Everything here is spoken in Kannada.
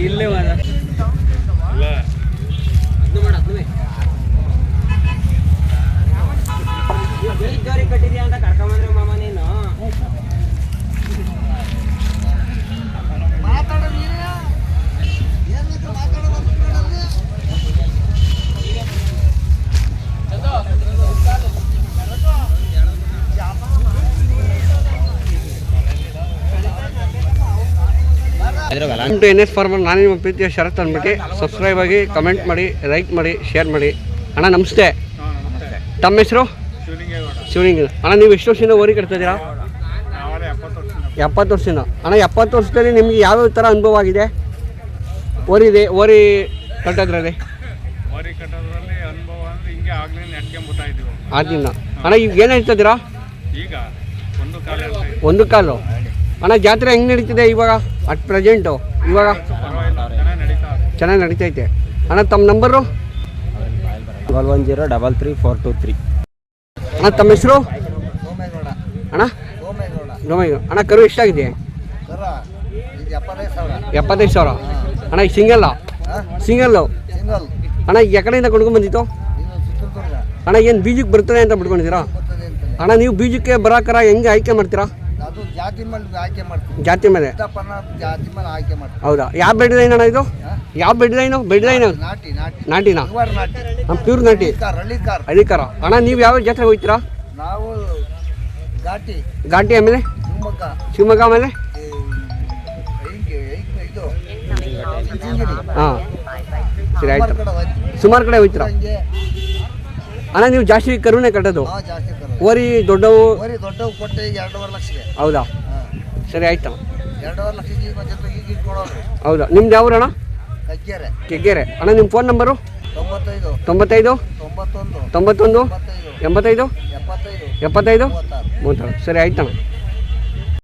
ಇಲ್ಲೇ ಮಾಡ. ಕಟ್ಟಿದ್ಯಾ ಅಂತ ಕರ್ಕೊಂಬಂದ್ರೆ ಮಾಮ ನೀನು welcome to N S farmer ನಾನು ನಿಮ್ಮ ಪ್ರೀತಿಯ ಶರತ್ ಅಂದ್ಬಿಟ್ಟು ಸಬ್ಸ್ಕ್ರೈಬ್ ಆಗಿ ಕಮೆಂಟ್ ಮಾಡಿ ಲೈಕ್ ಮಾಡಿ ಶೇರ್ ಮಾಡಿ. ಅಣ್ಣ ನಮಸ್ತೆ. ತಮ್ಮ ಹೆಸರು? ಶಿವಲಿಂಗ ಅಣ್ಣ ನೀವು ಎಷ್ಟು ವರ್ಷದಿಂದ ಓರಿ ಕಟ್ತಿದ್ದೀರಾ ಎಪ್ಪತ್ತು ವರ್ಷದಿಂದ. ಅಣ್ಣ ಎಪ್ಪತ್ತು ವರ್ಷದಲ್ಲಿ ನಿಮಗೆ ಯಾವ್ಯಾವ ಥರ ಅನುಭವ ಆಗಿದೆ? ಓರಿ ಇದೆ ಓರಿ ಕಟ್ಟೋದ್ರಲ್ಲಿ? ಆಗಿನ ಅಣ್ಣ ಈಗ ಏನು ಹೇಳ್ತಿದ್ದೀರಾ ಈಗ ಒಂದು ಕಾಲ ಒಂದು ಕಾಲು. ಅಣ್ಣ ಜಾತ್ರೆ ಹೆಂಗೆ ನಡೀತಿದೆ ಇವಾಗ? ಅಟ್ ಪ್ರೆಸೆಂಟು ಇವಾಗ ಚೆನ್ನಾಗಿ ನಡೀತಾ ಚೆನ್ನಾಗಿ ನಡೀತೈತೆ. ಅಣ್ಣ ತಮ್ಮ number double one zero double three four two three ಅಣ್ಣ ತಮ್ಮ ಹೆಸರು? ಅಣ್ಣ? ಅಣ್ಣ ಕರು ಎಷ್ಟಾಗಿದೆ? ಎಪ್ಪತ್ತೈದು ಸಾವಿರ. ಅಣ್ಣ ಈಗ ಸಿಂಗಲ್ಲ ಸಿಂಗಲ್ಲು ಸಿಂಗಲ್ ಅಣ್ಣ ಈ ಕಡೆಯಿಂದ ಕೊಂಡ್ಕೊಂಡು ಬಂದಿತ್ತು ಅಣ್ಣ ಏನು ಬೀಜಕ್ಕೆ ಬರ್ತದೆ ಅಂತ ಬಿಟ್ಕೊಂಡಿದ್ದೀರಾ? ಅಣ್ಣ ನೀವು ಬೀಜಕ್ಕೆ ಬರಾಕರ ಹೆಂಗೆ ಆಯ್ಕೆ ಮಾಡ್ತೀರಾ? ಅದು ಜಾತಿ ಮೇಲೆ ಆಯ್ಕೆ ಮಾಡ್ತೀವಿ. ಜಾತಿ ಮೇಲೆ? ಜಾತಿ ಮೇಲೆ ಆಯ್ಕೆ ಮಾಡ್ತೀವಿ. ಹೌದಾ? ಯಾವ ಬೆಡ್ ಲೈನ್ ಅಣ್ಣ ಇದು? ಯಾವ ಬೆಡ್ ಲೈನು ಬೆಡ್ ಲೈನ್ ನಾಟಿ ನಾಟಿ ನಾಟಿನಾ? ನಾಟಿ. ನಮ್ಮ ಪ್ಯೂರ್ ನಾಟಿ. ಹಳ್ಳಿಕಾರ ಹಳ್ಳಿ ಅಣ್ಣ ನೀವು ಯಾವ ಜಾತ್ರೆ ಹೋಗ್ತೀರಾ? ನಾವು ಘಾಟಿ. ಘಾಟಿ ಆಮೇಲೆ? ಶಿವಮೊಗ್ಗ. ಶಿವಮೊಗ್ಗ ಆಮೇಲೆ. ಹಾಂ. ಸರಿ ಆಯ್ತು. ಸುಮಾರು ಕಡೆ ಹೋಗ್ತೀರಾ ಹಂಗೆ ಅಣ್ಣ ನೀವು ಜಾಸ್ತಿ ಕರುಣೆ ಕಟ್ಟೋದು? ನಾವು ಜಾಸ್ತಿ ಕರು ಓರಿ ದೊಡ್ಡವು? ಬರೀ ದೊಡ್ಡವು ಕೊಟ್ಟೆ ಈಗ ಎರಡೂವರೆ ಲಕ್ಷಕ್ಕೆ. ಹೌದಾ? ಸರಿ ಆಯ್ತು. ಎರಡೂವರೆ ಲಕ್ಷಕ್ಕೆ ಈಗ ಜೊತೆ ಈಗ ಇಟ್ಕೊಳೋರು. ಹೌದಾ? ನಿಮ್ದು ಯಾವ ಅಣ್ಣ? ಕಗ್ಗೆರೆ. ಕೆಗ್ಗೆರೆ. ಅಣ್ಣ ನಿಮ್ಮ ಫೋನ್ ನಂಬರು ತೊಂಬತ್ತೈದು. ತೊಂಬತ್ತೈದು? ತೊಂಬತ್ತೊಂದು. ತೊಂಬತ್ತೊಂದು? ತೊಂಬತ್ತೈದು ಎಂಬತ್ತೈದು? ಎಪ್ಪತ್ತೈದು. ಎಪ್ಪತ್ತೈದು? ಮೂವತ್ತಾರು. ಮೂವತ್ತಾರು. ಸರಿ ಆಯ್ತಣ್ಣ.